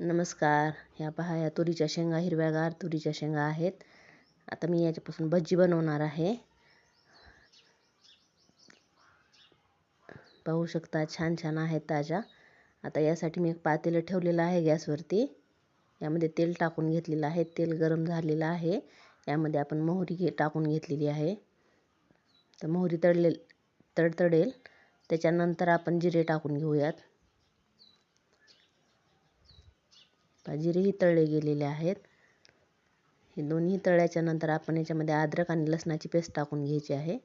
नमस्कार. ह्या पहा या तुरीच्या शेंगा हिरव्यागार तुरीच्या शेंगा आहेत. आता मी याच्यापासून भजी बनवणार आहे. पाहू शकता छान छान आहेत ताज्या. आता यासाठी मी एक पातेलं ठेवलेलं आहे गॅसवरती. यामध्ये तेल टाकून घेतलेलं आहे. तेल गरम झालेलं आहे. यामध्ये आपण मोहरी घे टाकून घेतलेली आहे. तर मोहरी तळले तडतडेल. त्याच्यानंतर आपण जिरे टाकून घेऊयात. जिरेही तळले गेलेले आहेत. हे दोन्ही तळल्याच्या नंतर आपण याच्यामध्ये अद्रक आणि लसणाची पेस्ट टाकून घ्यायची आहे.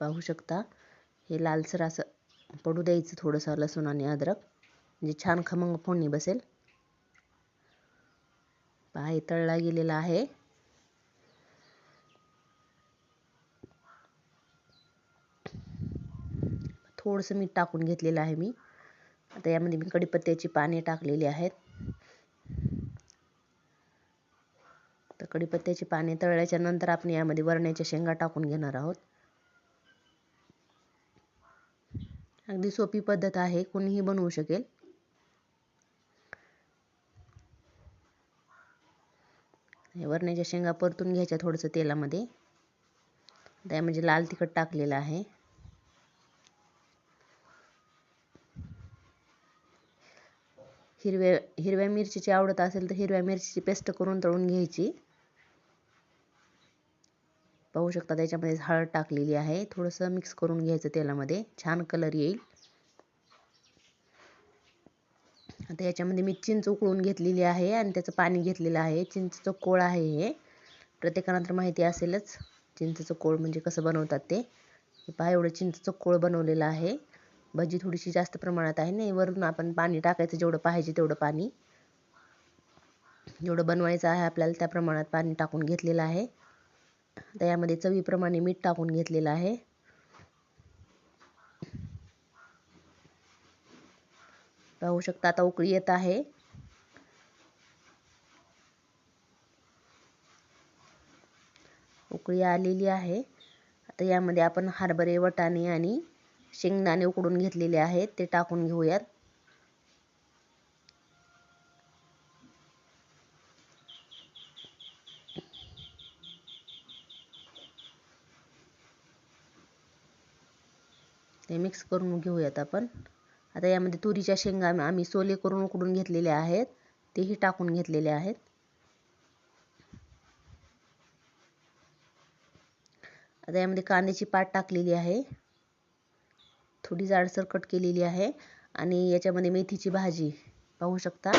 पाहू शकता हे लालसर असं पडू द्यायचं थोडंसं लसूण आणि अद्रक. म्हणजे छान खमंग फोडणी बसेल. पाय तळला गेलेला आहे. थोडंसं मीठ टाकून घेतलेलं आहे मी. आता यामध्ये मी कढीपत्त्याची पाने टाकलेली आहेत. तर कढीपत्त्याची पाने तळल्याच्या नंतर आपण यामध्ये वरण्याच्या शेंगा टाकून घेणार आहोत. अगदी सोपी पद्धत आहे कोणीही बनवू शकेल. वरण्याच्या शेंगा परतून घ्यायच्या थोडंसं तेलामध्ये. त्या म्हणजे लाल तिखट टाकलेलं आहे. हिरव्या हिरव्या मिरचीची आवडत असेल तर हिरव्या मिरचीची पेस्ट करून तळून घ्यायची. पाहू शकता त्याच्यामध्ये हळद टाकलेली आहे. थोडंसं मिक्स करून घ्यायचं तेलामध्ये. छान कलर येईल. आता याच्यामध्ये मी चिंच उकळून घेतलेली आहे आणि त्याचं पाणी घेतलेलं आहे. चिंचचं कोळ आहे हे. प्रत्येकाला तर माहिती असेलच चिंचचं कोळ म्हणजे कसं बनवतात ते. पहा एवढं चिंचचं कोळ बनवलेलं आहे. भजी थोडीशी जास्त प्रमाणात आहे नाही वरून आपण पाणी टाकायचं जेवढं पाहिजे तेवढं पाणी. जेवढं बनवायचं आहे आपल्याला त्या प्रमाणात पाणी टाकून घेतलेलं आहे. आता यामध्ये चवीप्रमाणे मीठ टाकून घेतलेलं आहे. पाहू शकता आता उकळी येत आहे. उकळी आलेली आहे. आता यामध्ये आपण हरभरे वटाणे आणि शेंगदाणे उकडून घेतलेले आहेत ते टाकून घेऊयात. ते मिक्स करून घेऊयात आपण. आता यामध्ये तुरीच्या शेंगा आम्ही सोले करून उकडून घेतलेले आहेत. तेही टाकून घेतलेले आहेत. आता यामध्ये कांद्याची पाट टाकलेली आहे. थोडी जाडसर कट केलेली आहे. आणि याच्यामध्ये मेथीची भाजी. पाहू शकता?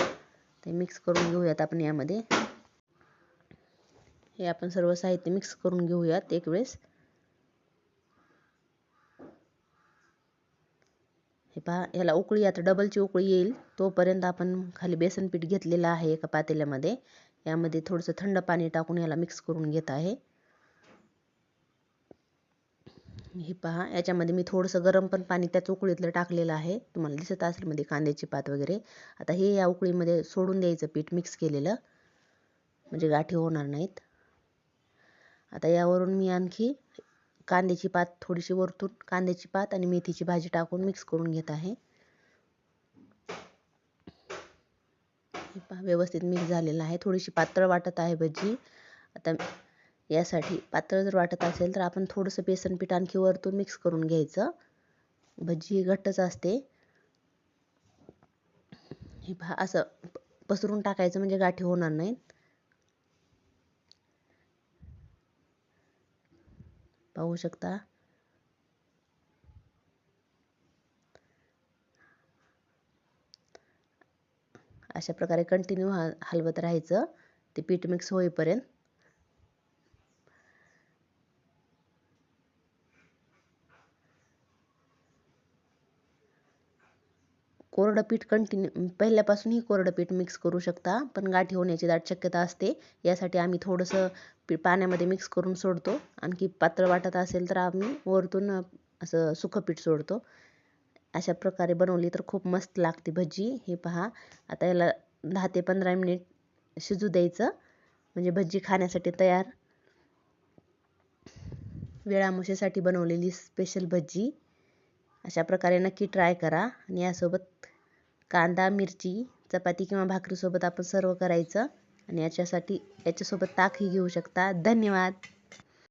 ते मिक्स करून घेऊयात आपण यामध्ये. हे आपण सर्व साहित्य मिक्स करून घेऊयात एक वेळेस. हे पहा ह्याला उकळी आता डबलची उकळी येईल. तोपर्यंत आपण खाली बेसन पीठ घेतलेलं आहे एका पातेल्यामध्ये. यामध्ये थोडंसं थंड पाणी टाकून याला मिक्स करून घेत आहे. हे पहा याच्यामध्ये मी थोडंसं गरम पण पाणी त्याच उकळीतलं टाकलेलं आहे. तुम्हाला दिसत असेल मध्ये कांद्याची पात वगैरे. आता हे या उकळीमध्ये सोडून द्यायचं पीठ मिक्स केलेलं. म्हणजे गाठी होणार नाहीत. आता यावरून मी आणखी कांद्याची पात थोडीशी वरतून कांद्याची पात आणि मेथीची भाजी टाकून मिक्स करून घेत आहे. व्यवस्थित मिक्स झालेला आहे. थोडीशी पातळ वाटत आहे भजी. आता यासाठी पातळ जर वाटत असेल तर आपण थोडंसं बेसन पीठ आणखी वरतून मिक्स करून घ्यायचं. भजी घट्टच असते. हे पहा असं पसरून टाकायचं म्हणजे गाठी होणार नाहीत. पाहू शकता. अशा प्रकारे कंटिन्यू हलवत राहायचं. ते पीठ मिक्स होईपर्यंत कोरडं पीठ कंटिन्यू पहिल्यापासूनही कोरडं पीठ मिक्स करू शकता पण गाठी होण्याची दाट शक्यता असते. यासाठी आम्ही थोडंसं पी पाण्यामध्ये मिक्स करून सोडतो. आणखी पातळ वाटत असेल तर आम्ही वरतून असं सुखं पीठ सोडतो. अशा प्रकारे बनवली तर खूप मस्त लागते भजी. हे पहा आता याला दहा ते पंधरा मिनिट शिजू द्यायचं. म्हणजे भजी खाण्यासाठी तयार. वेळामुशीसाठी बनवलेली स्पेशल भजी. अशा प्रकारे नक्की ट्राय करा. आणि यासोबत कांदा मिरची चपाती किंवा भाकरीसोबत आपण सर्व करायचं. आणि याच्यासाठी याच्यासोबत ताकही घेऊ शकता. धन्यवाद!